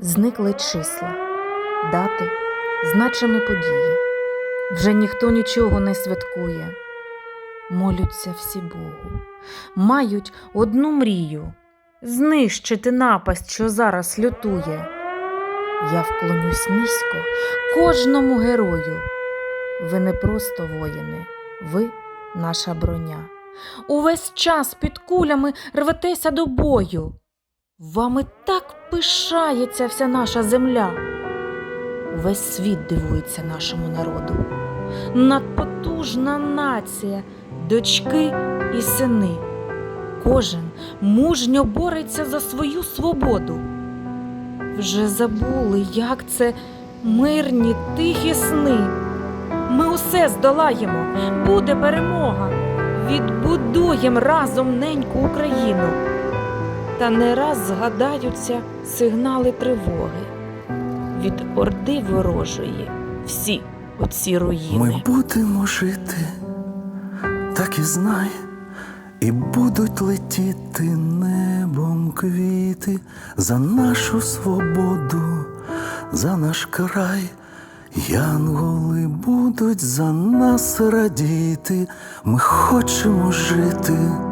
Зникли числа, дати, значимі події. Вже ніхто нічого не святкує. Молються всі Богу, мають одну мрію знищити напасть, що зараз лютує. Я вклонюсь низько кожному герою. Ви не просто воїни, ви наша броня. Увесь час під кулями рветеся до бою. Вами так пишається вся наша земля. Увесь світ дивується нашому народу. Надпотужна нація, дочки і сини. Кожен мужньо бореться за свою свободу. Вже забули, як це мирні, тихі сни. Ми усе здолаємо, буде перемога. Відбудуємо разом неньку Україну. Та не раз згадаються сигнали тривоги. Від орди ворожої всі оці руїни. Ми будемо жити, так і знай, і будуть летіти небом квіти за нашу свободу, за наш край. Янголи будуть за нас радіти, ми хочемо жити.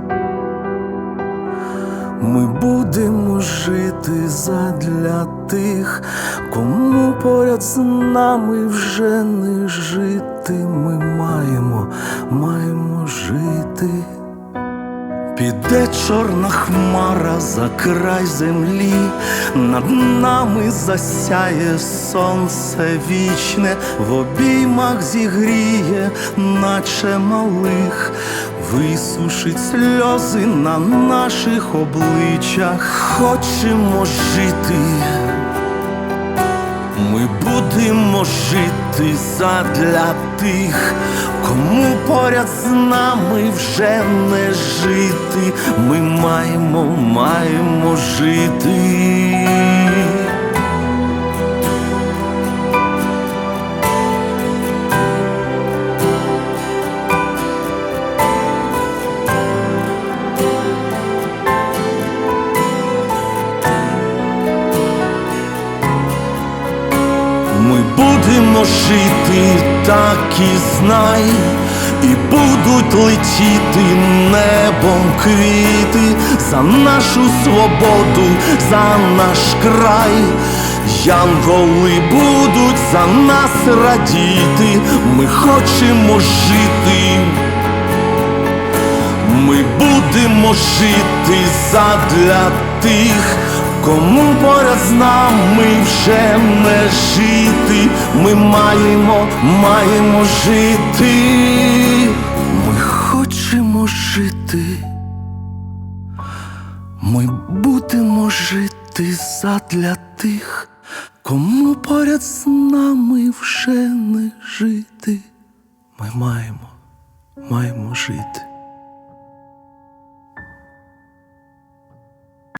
Ми будемо жити задля тих, кому поряд з нами вже не жити. Ми маємо, маємо жити. Піде чорна хмара за край землі, над нами засяє сонце вічне, в обіймах зігріє, наче малих, висушить сльози на наших обличчях. Хочемо жити. Ми будемо жити задля тих, кому поряд з нами вже не жити. Ми маємо, маємо жити. Будемо жити, так і знай, і будуть летіти небом квіти за нашу свободу, за наш край. Янголи будуть за нас радіти, ми хочемо жити. Ми будемо жити задля тих, кому поряд з нами вже не. Ми маємо, маємо жити. Ми хочемо жити. Ми будемо жити задля тих, кому поряд з нами вже не жити. Ми маємо, маємо жити.